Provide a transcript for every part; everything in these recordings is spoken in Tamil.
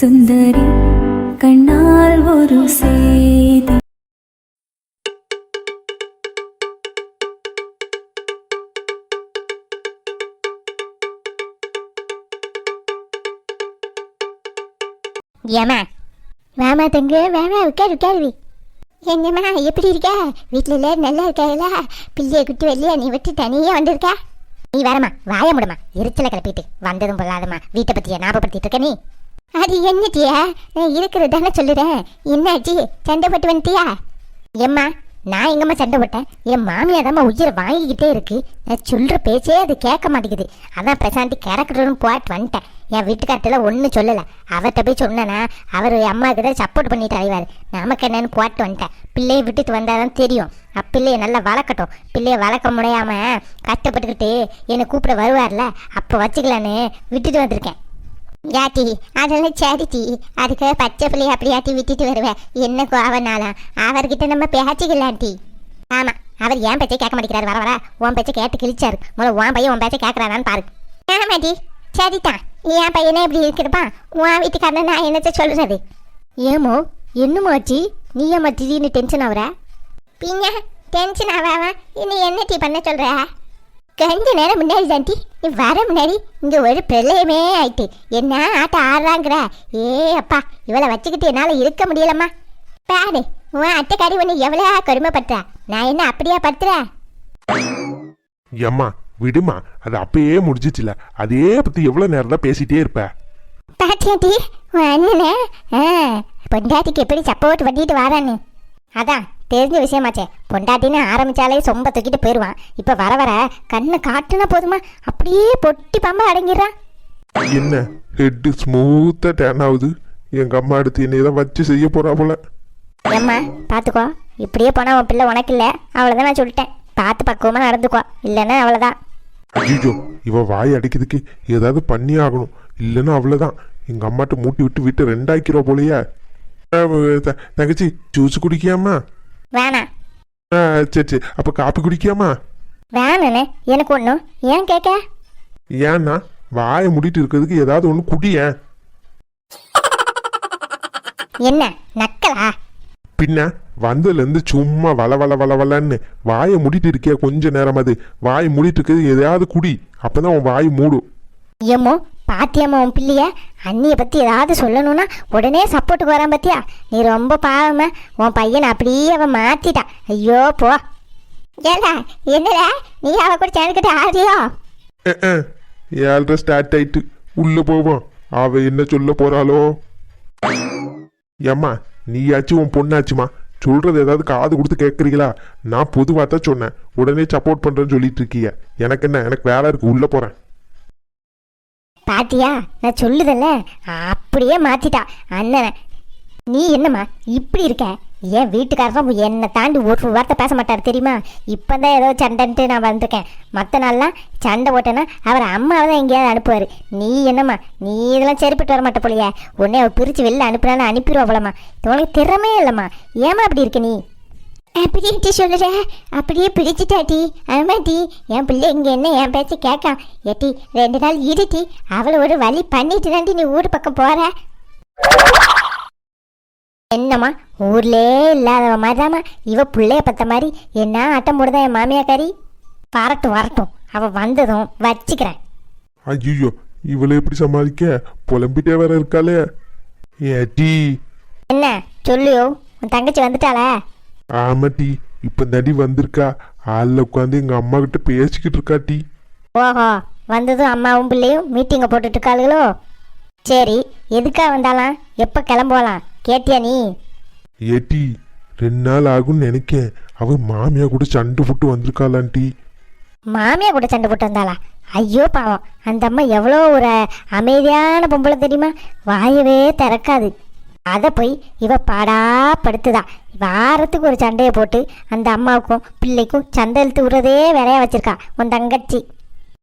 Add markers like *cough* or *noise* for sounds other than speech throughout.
சுந்தரி கண்ணால் ஒரு செய்தி ஏமா வாமா தங்கு வாமா உட்காரு உட்காருவி என்னம்மா எப்படி இருக்க? வீட்டில் எல்லாரும் நல்லா இருக்காங்களா? பிள்ளைய குட்டி வெளியே நீ விட்டு தனியே வந்திருக்க? நீ வரமா வாய முடமா எரிச்சல கிளப்பிட்டு. வந்ததும் பொல்லாதம்மா. வீட்டை பற்றிய ஞாபகப்படுத்திட்டு இருக்க நீ. அது என்னட்டியா நான் இருக்கிறது தானே சொல்லுறேன் என்னாச்சு? சண்டை போட்டு வந்துட்டியா? ஏம்மா நான் எங்கம்மா சண்டை போட்டேன்? என் மாமியார் தான் உயிரை வாங்கிக்கிட்டே இருக்கு. நான் சொல்கிற பேச்சே அது கேட்க மாட்டேங்குது. அதான் பிரசாந்தி கேரக்டர்னு போட்டு வந்துட்டேன். என் வீட்டுக்கார்ட்டில் ஒன்றும் சொல்லலை. அவர்கிட்ட போய் சொன்னேன்னா அவர் அம்மாவுக்கு தான் சப்போர்ட் பண்ணிட்டு அறிவார் நமக்கு என்னன்னு போட்டு வந்துட்டேன். பிள்ளையை விட்டுட்டு வந்தாதான் தெரியும். அப்பிள்ளைய நல்லா வளர்க்கட்டும். பிள்ளைய வளர்க்க முடியாம கஷ்டப்பட்டுக்கிட்டு என்னை கூப்பிட வருவார்ல. அப்போ வச்சுக்கலான்னு விட்டுட்டு வந்திருக்கேன். யாட்டி அதெல்லாம் சரிட்டி அதுக்கு பச்சை பிள்ளைய அப்படியாட்டி விட்டுட்டு வருவேன் என்ன கோவனாலாம் அவர்கிட்ட நம்ம பேச்சுக்கலாண்டி. ஆமா அவர் ஏன் பேச்சை கேட்க மாட்டேங்கிறாரு. வர வர. உன் பேச்சை கேட்டு கிழிச்சாரு. முதல்ல உன் பையன் உன் பேச்சை கேட்கறானான்னு பாரு. ஆமாட்டி சரிதான் என் பையனே இப்படி இருக்கிறப்பா உன் வீட்டுக்காரன் நான் என்னத்த சொல்றது? ஏமோ என்னமோ ஆச்சு? நீ ஏமா திடீர்னு டென்ஷன் ஆகுற பின்ன டென்ஷன் ஆகாம இன்னும் என்ன டீ பண்ண சொல்ற? கொஞ்ச நேரம் முன்னாடி தாண்டி நீ வர முன்னாடி இங்க ஒரு பிரளயமே ஆயிட்டு. என்ன ஆட்டம் ஆடுறாங்கிற? ஏ அப்பா இவளை வச்சுக்கிட்டு என்னால இருக்க முடியலம்மா. பாரு உன் அட்டைக்காரி ஒன்று எவ்வளோ கொடுமைப்படுத்துறா? நான் என்ன அப்படியா படுத்துறேன் ஏம்மா விடுமா அது அப்பயே முடிஞ்சிச்சுல. அதே பத்தி எவ்வளவு நேரம் தான் பேசிட்டே இருப்ப? பாட்டியாட்டி உன் அண்ணனே? ஆ பொண்டாட்டிக்கு எப்படி சப்போர்ட் பண்ணிட்டு வரான்னு. அதான் தெரிஞ்ச விஷயமாச்சே. பொண்டாட்டின்னு ஆரம்பிச்சாலே சொம்ப தூக்கிட்டு போயிடுவான் இப்போ வர வர கண்ணை காட்டுனா போதுமா? அப்படியே பொட்டி பம்ப அடங்கிடுறான். என்ன? ஹெட் ஸ்மூத்தா டேன் ஆகுது? எங்க அம்மா அடுத்து என்னை தான் வச்சு செய்ய போறா போல. ஏம்மா பார்த்துக்கோ இப்படியே போனால் உன் பிள்ளை உனக்கு இல்லை. அவ்வளோதான் நான் சொல்லிட்டேன். பார்த்து பக்குவமாக நடந்துக்கோ. இல்லைன்னா அவ்வளோதான் ஐயோ இவ வாய் அடிக்கிறதுக்கு ஏதாவது பண்ணி ஆகணும். இல்லைன்னா அவ்வளவுதான் எங்க அம்மாட்ட மூட்டி விட்டு வீட்டை ரெண்டாக்கிறோம் போலயே. தங்கச்சி ஜூஸ் குடிக்காமா வேணாம். அஹ், சரி சரி. அப்ப காப்பி குடிக்காமா வேணாண்ணே. எனக்கு ஒன்றும் ஏன் கேட்க? ஏன்னா வாயை மூடிட்டு இருக்கிறதுக்கு ஏதாவது ஒன்று குடியேன் என்ன? நக்கலா? பின்ன வந்ததுலேருந்து சும்மா வள வள வள வளன்னு வாயை மூடிட்டு இருக்கியா கொஞ்ச நேரம் அது? வாய் மூடிட்டு இருக்கிறது எதையாவது குடி. அப்பதான் உன் வாய் மூடும். ஏமோ பாத்தியம்மா உன் பிள்ளைய? அண்ணியை பற்றி ஏதாவது சொல்லணும்னா உடனே சப்போர்ட்டுக்கு வரான் பத்தியா? நீ ரொம்ப பாவம உன் பையனை அப்படியே அவன் மாற்றிட்டான் ஐயோ போ. ஏலா என்னடா? நீ அவ கூட சேர்ந்துக்கிட்ட ஆடியோ அஹ், ஏழ்ரை ஸ்டார்ட் ஆயிட்டு உள்ள போவோம் அவ என்ன சொல்ல போறாளோ? ஏம்மா நீயாச்சும் உன் பொண்ணாச்சுமா? சொல்றது ஏதாவது காது கொடுத்து கேட்குறீங்களா நான் பொதுவாக தான் சொன்னேன். உடனே சப்போர்ட் பண்ணுறேன்னு சொல்லிட்டு இருக்கீங்க எனக்கு என்ன எனக்கு வேலை இருக்கு. உள்ளே போகிறேன் பாத்தியா? நான் சொல்லுதல்ல. அப்படியே மாத்திட்டா. அண்ணன் நீ என்னம்மா இப்படி இருக்க? என் வீட்டுக்காரரும் என்னை தாண்டி ஒரு வார்த்தை பேச மாட்டார் தெரியுமா? இப்போ தான் ஏதோ சண்டைன்ட்டு நான் வந்திருக்கேன். மற்ற நாள்லாம் சண்டை போட்டேன்னா அவர் அம்மாவை தான் எங்கேயாவது அனுப்புவார். நீ என்னம்மா? நீ இதெல்லாம் சரிப்பட்டு வர மாட்ட போலியே. உடனே அவர் பிரித்து வெளில அனுப்புனாலும் அனுப்பிடுவா போலம்மா. உனக்கு திறமையே இல்லைம்மா. ஏமா அப்படி இருக்க நீ? அப்படின்ட்டு சொல்லுற அப்படியே பிடிச்சிட்டாட்டி ஆமாட்டி என் பிள்ளை இங்கே என்ன என் பேச்சு கேட்கா. ஏட்டி ரெண்டு நாள் இருட்டி அவளை ஒரு வழி பண்ணிட்டு தாண்டி நீ ஊர் பக்கம் போற. என்னம்மா ஊர்லே இல்லாதவ மாதிரிதாம்மா. இவ பிள்ளைய பத்த மாதிரி என்ன ஆட்டம் போடுதா என் மாமியாக்காரி வரட்டும் வரட்டும். அவ வந்ததும் வச்சுக்கிறேன். ஐயோ இவளை எப்படி சமாளிக்க? புலம்பிட்டே வேற இருக்காளே. ஏட்டி என்ன சொல்லியோ. உன் தங்கச்சி வந்துட்டாளா? ஆமாட்டி இப்ப நடி வந்திருக்கா. ஆள்ல உட்காந்து எங்க அம்மா கிட்ட பேசிக்கிட்டு இருக்கா டி. ஓஹோ வந்ததும் அம்மாவும் பிள்ளையும் மீட்டிங்கை போட்டுட்டு இருக்காளுகளோ? சரி எதுக்கா வந்தாலாம்? எப்போ கிளம்புவலாம்? கேட்டியா நீ? ஏட்டி ரெண்டு நாள் ஆகும்னு நினைக்கேன். அவ மாமியா கூட சண்டை போட்டு வந்திருக்காளான்டி மாமியா கூட சண்டை போட்டு வந்தாளா? ஐயோ பாவம். அந்த அம்மா எவ்வளோ ஒரு அமைதியான பொம்பளை தெரியுமா? வாயவே திறக்காது. அதை போய் இவ பாடா படுத்துதா. வாரத்துக்கு ஒரு சண்டையை போட்டு அந்த அம்மாவுக்கும் பிள்ளைக்கும் சண்டை இழுத்து விடுறதே வேலையா வச்சிருக்கா. உன் தங்கச்சி.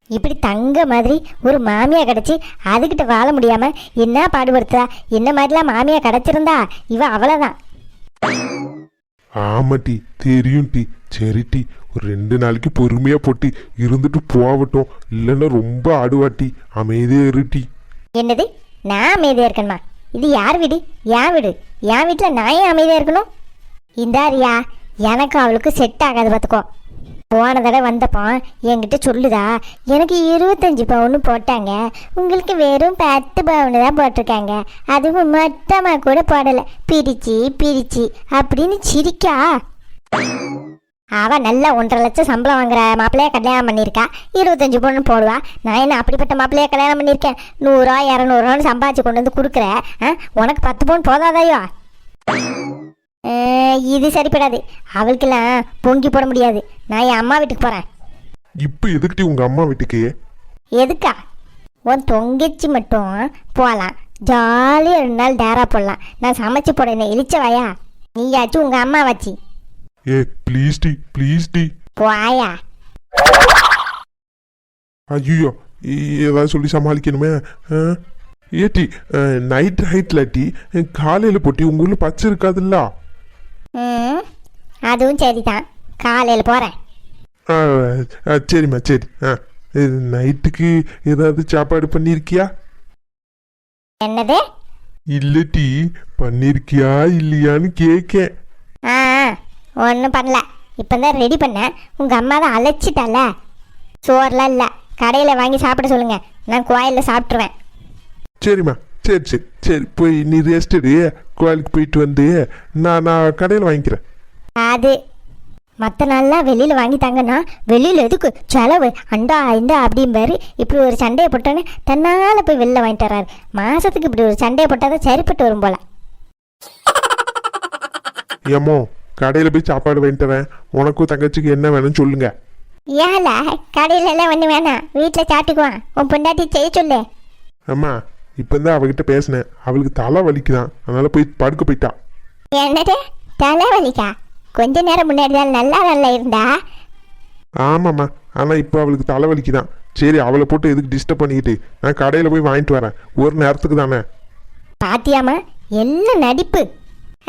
இப்படி தங்க மாதிரி ஒரு மாமியா கிடச்சி அதுக்கிட்ட வாழ முடியாம என்ன பாடுபடுத்துதா? என்ன மாதிரிலாம் மாமியா கிடச்சிருந்தா? இவ அவ்வளோதான் ஆமா டி தெரியும் டி. சரி டி. ஒரு ரெண்டு நாளைக்கு பொறுமையா போட்டி இருந்துட்டு போகட்டும். இல்லைன்னா ரொம்ப ஆடுவாட்டி அமைதியா இருட்டி என்னது? நான் அமைதியாக இருக்கணுமா இது யார் வீடு? என் வீடு. என் வீட்டில் நான் ஏன் அமைதியாக இருக்கணும் இந்தாரியா எனக்கு அவளுக்கு செட் ஆகாது பார்த்துக்கோ போன தடவை வந்தப்போ என்கிட்ட சொல்லுதா எனக்கு இருபத்தஞ்சி பவுன் போட்டாங்க. உங்களுக்கு வெறும் பத்து பவுன் தான் போட்டிருக்காங்க. அதுவும் மொத்தமாக கூட போடலை. பிரிச்சு பிரிச்சு அப்படின்னு சிரிக்கா. அவ நல்ல ஒன்றரை லட்சம் சம்பளம் வாங்குற மாப்பிள்ளைய கல்யாணம் பண்ணியிருக்கா. இருபத்தஞ்சு பொண்ணு போடுவா. நான் என்ன அப்படிப்பட்ட மாப்பிள்ளைய கல்யாணம் பண்ணியிருக்கேன்? நூறுரூவா இரநூறுவான்னு சம்பாதிச்சு கொண்டு வந்து கொடுக்குற. உனக்கு பத்து பவுன் போதாதையோ இது சரிப்படாது. அவளுக்கெல்லாம் பொங்கி போட முடியாது. நான் என் அம்மா வீட்டுக்கு போகிறேன் இப்போ எதுக்கிட்டி உங்க அம்மா வீட்டுக்கு? எதுக்கா? உன் தொங்கிச்சி மட்டும் போகலாம் ஜாலியாக ரெண்டு நாள் டேரா போடலாம். நான் சமைச்சு போட இழிச்ச வாயா நீயாச்சும் உங்கள் அம்மா வச்சு ஏ ப்ளீஸ் டி ப்ளீஸ் டி. போயா? ஐயோ ஏதாவது சொல்லி சமாளிக்கணுமே ஆ? ஏட்டி நைட் ஹைட்ல டி காலையில் போட்டி உங்க ஊர்ல பச்சை இருக்காதுல்ல? அதுவும் சரிதான். காலையில் போகிறேன் சரிம்மா சரி ஆ. நைட்டுக்கு ஏதாவது சாப்பாடு பண்ணியிருக்கியா? என்னது? இல்ல டி பண்ணியிருக்கியா இல்லையான்னு கேட்கேன் ஒன்றும் பண்ணல. இப்போ தான் ரெடி பண்ணேன். உங்கள் அம்மா தான் அழைச்சிட்டால சோறுலாம் இல்லை. கடையில் வாங்கி சாப்பிட சொல்லுங்கள் நான் கோயிலில் சாப்பிட்ருவேன் சரிம்மா சரி சரி சரி. போய் நீ ரெஸ்ட் எடு. கோயிலுக்கு போயிட்டு வந்து நான் நான் கடையில் வாங்கிக்கிறேன். அது. மற்ற நாள்லாம் வெளியில் வாங்கி தாங்கன்னா வெளியில் எதுக்கு? செலவு அண்டா இண்டா அப்படிம்பாரு. இப்படி ஒரு சண்டையை போட்டோன்னே தன்னால் போய் வெளில வாங்கிட்டு வர்றாரு. மாதத்துக்கு இப்படி ஒரு சண்டையை போட்டால் தான் சரிப்பட்டு வரும் போல. ஏமோ கடையில் போய் சாப்பாடு வாங்கிட்டு வரேன். உனக்கும் தங்கச்சிக்கு என்ன வேணும்னு சொல்லுங்க. ஏல கடையில எல்லாம் ஒன்று வேணாம். வீட்டில் சாப்பிட்டுக்குவான். உன் பொண்டாட்டி செய்ய சொல்லு. அம்மா இப்போ தான் அவகிட்ட பேசினேன். அவளுக்கு தலை வலிக்குதான். அதனால போய் படுக்க போயிட்டா. என்னது? தலைவலிக்கா கொஞ்ச நேரம் முன்னாடி தான் நல்லா நல்லா இருந்தா? ஆமாம்மா. ஆனால் இப்போ அவளுக்கு தலை வலிக்குதான். சரி அவளை போட்டு எதுக்கு டிஸ்டர்ப் பண்ணிக்கிட்டு? நான் கடையில் போய் வாங்கிட்டு வரேன். ஒரு நேரத்துக்கு தானே. பாத்தியாமா எல்லாம் நடிப்பு.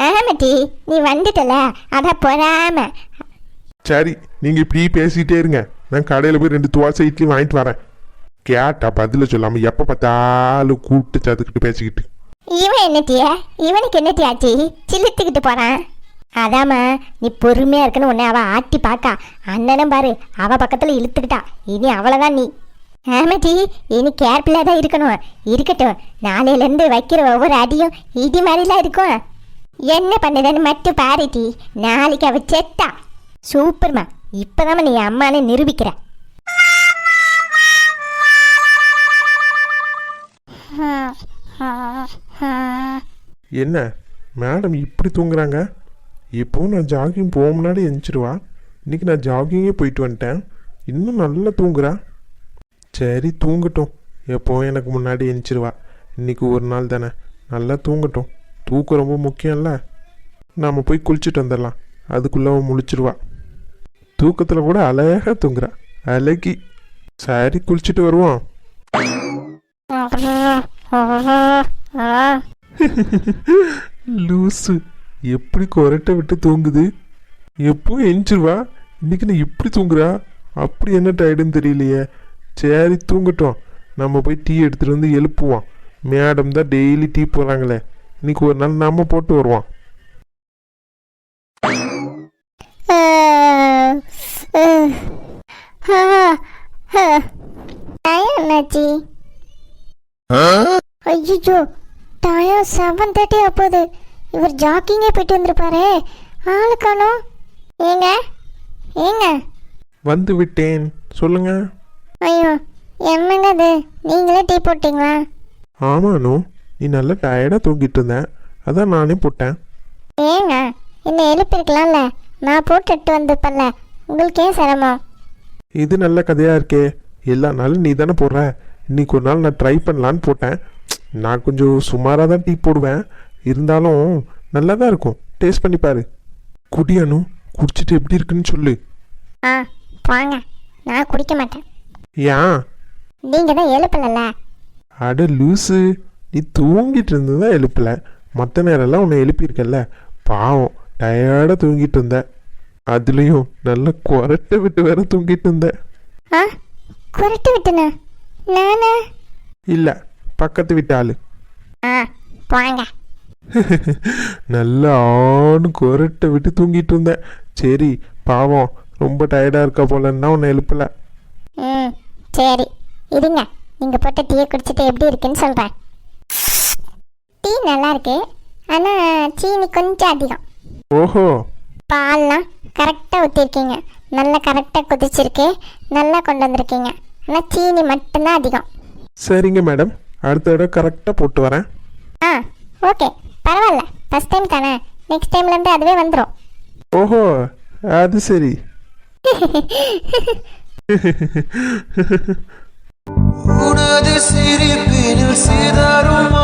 ஆமாட்டி நீ வந்துட்டல அதான் பொறாம. சரி நீங்கள் இப்படி பேசிக்கிட்டே இருங்க. நான் கடையில் போய் ரெண்டு துவாசை இட்லி வாங்கிட்டு வரேன். கேட்டா பதில சொல்லாமல் எப்போ பார்த்தாலும் கூப்பிட்டு சதுக்கிட்டு பேசிக்கிட்டு. இவன் என்னட்டிய? இவனுக்கு என்னட்டி ஆச்சு? சிலுத்துக்கிட்டு போறான். அதாம்மா நீ பொறுமையா இருக்குன்னு உன்னை அவ ஆட்டி பாக்கா. அண்ணனும் பாரு அவ பக்கத்துல இழுத்துக்கிட்டா. இனி அவ்வளவுதான் நீ. ஆமாட்டி இனி கேர்ஃபுல்லாக தான் இருக்கணும். இருக்கட்டும். நாளையிலேருந்து வைக்கிற ஒவ்வொரு அடியும் இடி மாதிரிலாம் இருக்கும். என்ன பண்ணுதுன்னு மட்டும் பாருட்டி நாளைக்கு அவ செத்தா. சூப்பர்மா. இப்போதான் நீ அம்மானு நிரூபிக்கிற. என்ன? மேடம் இப்படி தூங்குறாங்க? இப்போவும் நான் ஜாகிங் போக முன்னாடி எந்திரிச்சிருவா. இன்னைக்கு நான் ஜாகிங்கே போயிட்டு வந்துட்டேன். இன்னும் நல்லா தூங்குறா. சரி தூங்கட்டும். எப்போவும் எனக்கு முன்னாடி எந்திரிச்சிருவா. இன்னைக்கு ஒரு நாள் தானே. நல்லா தூங்கட்டும். தூக்கம் ரொம்ப முக்கியம்ல. நாம் போய் குளிச்சுட்டு வந்துடலாம். அதுக்குள்ளே முழிச்சிடுவா முழிச்சிருவா. தூக்கத்தில் கூட அழகாக தூங்குறா. அழகி. சரி குளிச்சுட்டு வருவோம். லூசு. எப்படி குரட்டை விட்டு தூங்குது? எப்போ எஞ்சிருவா இன்னைக்கு நான் இப்படி தூங்குறா? அப்படி என்ன டயர்டுன்னு தெரியலையே. சரி தூங்கட்டும். நம்ம போய் டீ எடுத்துகிட்டு வந்து எழுப்புவோம். மேடம் தான் டெய்லி டீ போடுறாங்களே. இன்னைக்கு ஒரு நாள் நம்ம போட்டு வருவோம். என்னாச்சு? ஐயோ டயம் செவன் தேர்ட்டி அப்போது இவர் ஜாக்கிங்கே போயிட்டு வந்திருப்பாரே. ஆளு காணோம். ஏங்க? ஏங்க? வந்து விட்டேன். சொல்லுங்க. ஐயோ என்னங்க அது நீங்களே டீ போட்டீங்களா? ஆமானு. நீ நல்லா டயர்டாக தூங்கிட்டு இருந்தேன் அதான் நானே போட்டேன். ஏங்க என்ன எழுப்பிருக்கலாம்ல? நான் போட்டுட்டு வந்திருப்பேன்ல. உங்களுக்கு ஏன் சிரமம். இது நல்ல கதையா இருக்கே. எல்லா நாளும் நீ தானே போடுற? இன்னைக்கு ஒரு நாள் நான் ட்ரை பண்ணலான்னு போட்டேன். நான் கொஞ்சம் சுமாராக தான் டீ போடுவேன். இருந்தாலும் நல்லா தான் இருக்கும். டேஸ்ட் பண்ணி பாரு. குடியானு குடிச்சிட்டு எப்படி இருக்குன்னு சொல்லு. ஆ போங்க நான் குடிக்க மாட்டேன். ஏன்? நீங்கள் தான் எழுப்பலல்ல. அட லூசு. நீ தூங்கிட்டு இருந்ததா எழுப்பல? மற்ற நேரம்லாம் உன்னை எழுப்பியிருக்கல்ல பாவம் டயர்டாக தூங்கிட்டு இருந்த அதுலேயும் நல்ல குரட்டை விட்டு வேற தூங்கிட்டு இருந்த ஆ? குரட்டு விட்டுனா? நானா? இல்லை பக்கத்து வீட்டு ஆளு. ஆ போங்க. நல்ல ஆணு குரட்டை விட்டு தூங்கிட்டு இருந்தேன் சரி பாவம் ரொம்ப டயர்டாக இருக்கா போலன்னா உன்னை எழுப்பல. ம் சரி. இருங்க. நீங்கள் போட்ட டீயை குடிச்சிட்டு எப்படி இருக்குன்னு சொல்கிறேன் டீ நல்லா இருக்கு ஆனால் சீனி கொஞ்சம் அதிகம். ஓஹோ. பால்லாம் கரெக்டாக ஊற்றிருக்கீங்க நல்லா கரெக்டாக கொதிச்சிருக்கு. நல்லா கொண்டு வந்திருக்கீங்க. ஆனால் சீனி மட்டும்தான் அதிகம். சரிங்க மேடம் அடுத்த தடவை கரெக்டாக போட்டு வரேன். ஆ ஓகே பரவாயில்ல. ஃபஸ்ட் டைம் தானே? நெக்ஸ்ட் டைம்லேருந்து அதுவே வந்துடும் ஓஹோ அது சரி. உனது சிரிப்பினில் சிதறும்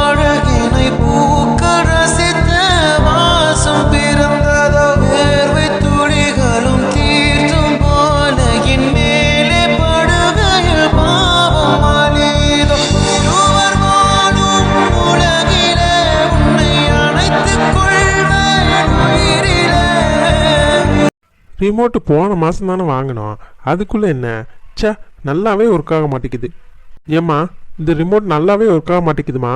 ரிமோட்டு போன மாதம் தானே வாங்கினோம். அதுக்குள்ளே என்ன? ச்சே நல்லாவே ஒர்க் ஆக மாட்டேங்குது. ஏம்மா இந்த ரிமோட் நல்லாவே ஒர்க் ஆக மாட்டேங்குதுமா?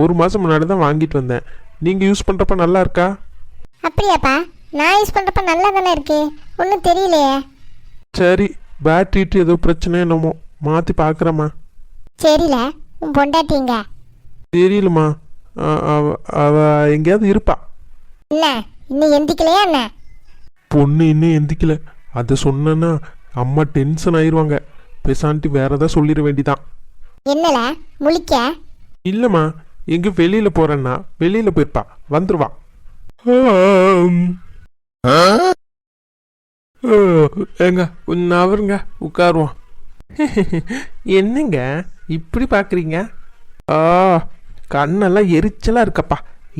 ஒரு மாதம் முன்னாடி தான் வாங்கிட்டு வந்தேன். நீங்கள் யூஸ் பண்ணுறப்ப நல்லா இருக்கா? அப்படியாப்பா நான் யூஸ் பண்ணுறப்ப நல்லா தானே இருக்கு? ஒன்றும் தெரியலையே. சரி பேட்டரிட்டு ஏதோ பிரச்சனை என்னமோ. மாற்றி பார்க்குறேம்மா சரியில்ல உன் பொண்டாட்டிங்க தெரியலம்மா. அவ அவ எங்கேயாவது இருப்பா. என்ன இன்னும் எந்திக்கலையா என்ன? பொண்ணு இன்னும் எந்திக்கல. அதை சொன்னேன்னா அம்மா டென்ஷன் ஆயிடுவாங்க பெசாண்டி வேற ஏதாவது சொல்லிட வேண்டிதான். என்னல? முழிக்க? இல்லைம்மா எங்க வெளியில போறேன்னா வெளியில போயிருப்பா. வந்துருவா. ஏங்க கொஞ்சம் நவருங்க உட்காருவோம். என்னங்க இப்படி பார்க்குறீங்க ஆ கண்ணெல்லாம் எரிச்சலாக இருக்கப்பா.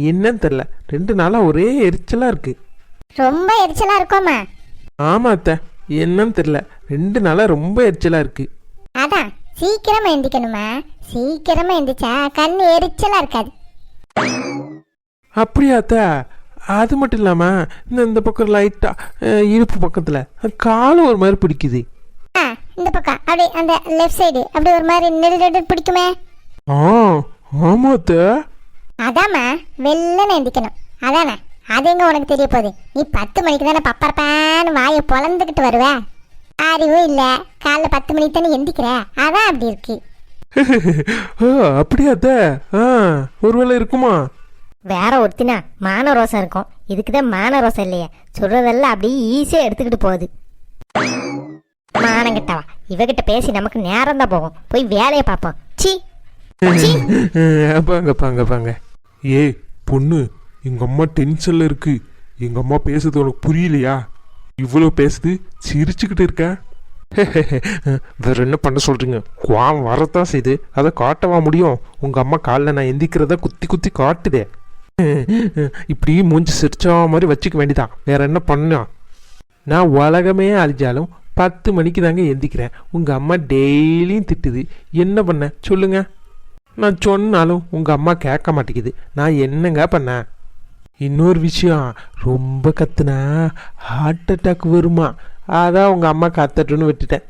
என்னன்னு தெரில ரெண்டு நாளாக ஒரே எரிச்சலாக இருக்கு. ரொம்ப எரிச்சலா இருக்கோமா ஆமாம் அத்தை. என்னன்னு தெரில ரெண்டு நாளாக ரொம்ப எரிச்சலாக இருக்கு. அதான் சீக்கிரமா எந்திக்கணுமா சீக்கிரமா எந்திரிச்சா கண் எரிச்சலா இருக்காது. அப்படியா அத்தை? அது மட்டும் இல்லாமல் இந்த இந்த பக்கம் லைட்டாக இடுப்பு பக்கத்தில் காலும் ஒரு மாதிரி பிடிக்குது. ஆ இந்த பக்கம். அப்படி அந்த லெஃப்ட் சைடு அப்படி ஒரு மாதிரி நெடு நெடு பிடிக்குமே. ஆ ஆமாம் அத்தை. அதாம்மா வெள்ளன எந்திக்கணும். அதானே? அது எங்க உனக்கு தெரிய போகுது? நீ பத்து மணிக்கு தானே பப்பரப்பான்னு வாயை பொழந்துக்கிட்டு வருவ. அறிவும் இல்லை. காலைல பத்து மணிக்கு தானே எந்திக்கிற. அதான் அப்படி இருக்கு. *laughs* ஆ, அப்படியா அத்தை? ஒருவேளை இருக்குமா? வேற ஒருத்தினா மான ரோசம் இருக்கும். இதுக்கு தான் மான ரோசம் இல்லையே. சொல்றதெல்லாம் அப்படியே ஈஸியாக எடுத்துக்கிட்டு போகுது. மானங்கிட்டவா இவகிட்ட பேசி நமக்கு நேரம் தான் போகும். போய் வேலையை பார்ப்போம். சி *laughs* பாங்க பாங்க பாங்க. ஏய் பொண்ணு எங்க அம்மா டென்ஷன்ல இருக்கு. எங்க அம்மா பேசுறது உனக்கு புரியலையா? இவ்வளோ பேசுது சிரிச்சுக்கிட்டு இருக்க. வேற என்ன பண்ண சொல்றீங்க? குவாம் வரத்தான் செய்யுது அதை காட்டவா முடியும்? உங்க அம்மா காலில் நான் எந்திக்கிறத குத்தி குத்தி காட்டுதே. இப்படி மூஞ்சி சிரிச்சா மாதிரி வச்சுக்க வேண்டியதான் வேற என்ன பண்ணா? நான் உலகமே அழிஞ்சாலும் பத்து மணிக்கு தாங்க எந்திக்கிறேன். உங்கள் அம்மா டெய்லியும் திட்டுது. என்ன பண்ண? சொல்லுங்க. நான் சொன்னாலும் உங்கள் அம்மா கேட்க மாட்டேங்குது. நான் என்னங்க பண்ணேன் இன்னொரு விஷயம் ரொம்ப கத்துனா ஹார்ட் அட்டாக் வருமா? அதான் உங்கள் அம்மா கத்தட்டுன்னு விட்டுட்டேன்.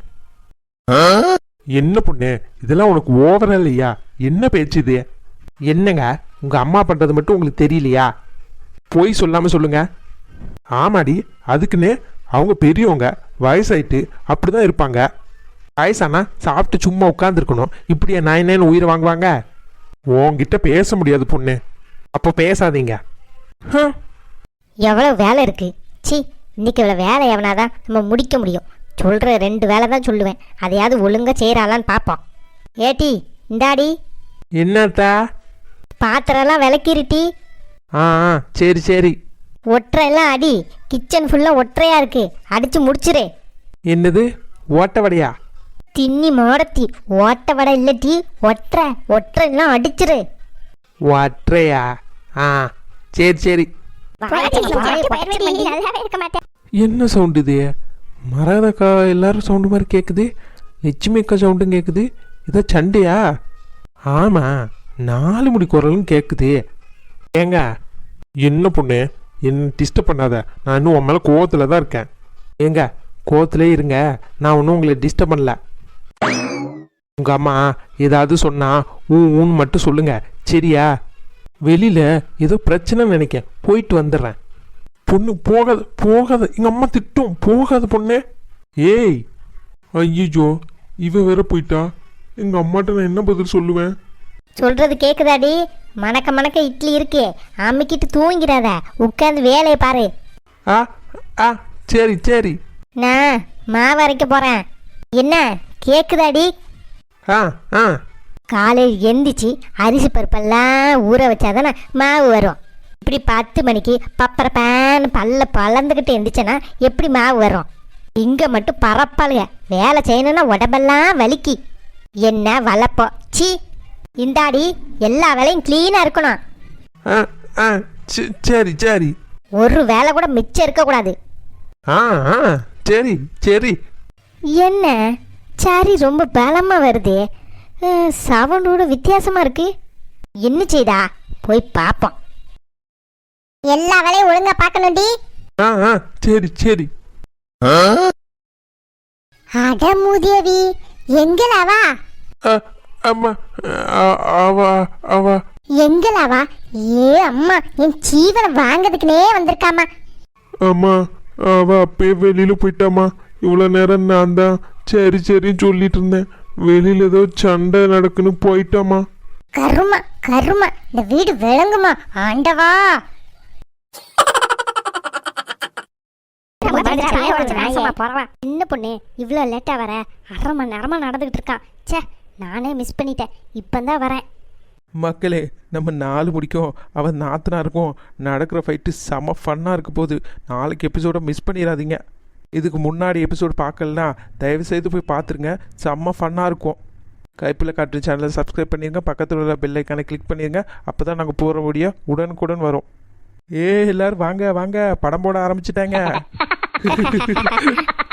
என்ன பொண்ணு? இதெல்லாம் உனக்கு ஓவரா இல்லையா? என்ன பேச்சு இது? என்னங்க? உங்கள் அம்மா பண்ணுறது மட்டும் உங்களுக்கு தெரியலையா? போய் சொல்லாமல் சொல்லுங்க. ஆமாடி அதுக்குன்னு அவங்க பெரியவங்க வயசாயிட்டு அப்படிதான் இருப்பாங்க. வயசானா சாப்பிட்டு சும்மா உட்காந்துருக்கணும் இப்படியே நான் என்னன்னு உயிரை வாங்குவாங்க? உங்ககிட்ட பேச முடியாது பொண்ணு. அப்போ பேசாதீங்க. எவ்வளோ வேலை இருக்கு? சி இன்னைக்கு இவ்வளோ வேலை எவனாதான் நம்ம முடிக்க முடியும். சொல்கிற ரெண்டு வேலை தான் சொல்லுவேன். அதையாவது ஒழுங்காக செய்கிறாளான்னு பார்ப்போம் ஏட்டி இந்தாடி. என்னத்தா? பாத்திரம்லாம் விளக்கிருட்டி ஆ ஆ சரி சரி. ஒற்றை எல்லாம் அடி. கிச்சன் ஃபுல்லாக ஒற்றையாக இருக்கு. அடிச்சு முடிச்சிரு. என்னது? ஓட்ட வடையா? தின்னி மோடத்தி. ஓட்ட வடை இல்லட்டி ஒற்ற ஒற்ற எல்லாம் அடிச்சிரு. ஒற்றையா? ஆ. சரி சரி. என்ன சவுண்டு இது? மரகதக்கா எல்லாரும் சவுண்டு மாதிரி கேட்குது லட்சுமி அக்கா சவுண்டும் கேட்குது இதை சண்டையா? ஆமாம் நாலு மணி குரலும் கேட்குது ஏங்க என்ன பொண்ணு? என்ன டிஸ்டர்ப் பண்ணாத. நான் இன்னும் உன் மேலே கோவத்தில் தான் இருக்கேன். ஏங்க கோவத்திலே இருங்க. நான் ஒன்றும் உங்களை டிஸ்டர்ப் பண்ணல. உங்கள் அம்மா ஏதாவது சொன்னா ஊ ஊன்னு மட்டும் சொல்லுங்க. சரியா? வெளியில் ஏதோ பிரச்சனைன்னு நினைக்கேன் போயிட்டு வந்துடுறேன். பொண்ணு போகாத போகாத. எங்க அம்மா திட்டும். போகாத பொண்ணே. ஏய் ஐயோ இவ வேற போயிட்டா. எங்க அம்மாட்ட நான் என்ன பதில் சொல்லுவேன்? சொல்றது கேக்குதாடி? மணக்க மணக்க இட்லி இருக்கு. அம்மிக்கிட்டு தூங்கிறாத உட்காந்து வேலையை பாரு. ஆ ஆ சரி சரி. நான் மாவு அரைக்க போறேன். என்ன? கேக்குதாடி? ஆ ஆ. காலையில் எந்திரிச்சு அரிசி பருப்பெல்லாம் ஊற வச்சாதானே மாவு வரும். இப்படி பத்து மணிக்கு பப்பர பேன் பல்ல பழந்துக்கிட்டு எந்திரிச்சேன்னா எப்படி மாவு வரும்? இங்கே மட்டும் பரப்பாளுங்க வேலை செய்யணும்னா உடம்பெல்லாம் வலிக்கி. என்ன வளப்போ? சி இந்தாடி எல்லா வேலையும் க்ளீனாக இருக்கணும். சரி சரி. ஒரு வேலை கூட மிச்சம் இருக்கக்கூடாது. சரி சரி. என்ன? சரி ரொம்ப பலமாக வருது. சவுண்டோட வித்தியாசமாக இருக்கு. என்ன செய்தா? போய் பார்ப்போம் எல்லா வேலையும் ஒழுங்கா பார்க்கணும்டி ஆ ஆ சரி சரி. அட மூதேவி எங்களாவா அம்மா அவ அவ. எங்களாவா ஏ அம்மா என் ஜீவனை வாங்கிறதுக்குனே வந்திருக்காமா அம்மா அவ அப்பயே வெளியில போயிட்டாம்மா. இவ்வளோ நேரம் நான் தான் சரி சரின்னு சொல்லிட்டு இருந்தேன். வெளியில ஏதோ சண்டை நடக்குன்னு போயிட்டாம்மா கருமா கருமா. இந்த வீடு விளங்குமா? ஆண்டவா. என்ன பொண்ணு? இவ்வளோ லேட்டாக வர? அரை மணி நேரமாக நடந்துக்கிட்டு இருக்கான் ச்சே நானே மிஸ் பண்ணிட்டேன். இப்போ தான் வரேன். மக்களே நம்ம நாலு முடிக்கும். அவன் நாத்தனா இருக்கும் நடக்கிற ஃபைட்டு செம ஃபன்னாக இருக்க போகுது. நாளைக்கு எபிசோடை மிஸ் பண்ணிடாதீங்க. இதுக்கு முன்னாடி எபிசோடு பார்க்கலனா தயவுசெய்து போய் பார்த்துருங்க. செம்ம ஃபன்னாக இருக்கும். கைப்பில் காட்டு சேனலை சப்ஸ்கிரைப் பண்ணிடுங்க பக்கத்தில் உள்ள பெல் கிளிக் பண்ணிடுங்க அப்போ தான் நாங்கள் போகிற முடியும் உடனுக்குடன் வரும். ஏ எல்லாரும் வாங்க வாங்க. படம் போட ஆரம்பிச்சிட்டாங்க. *laughs*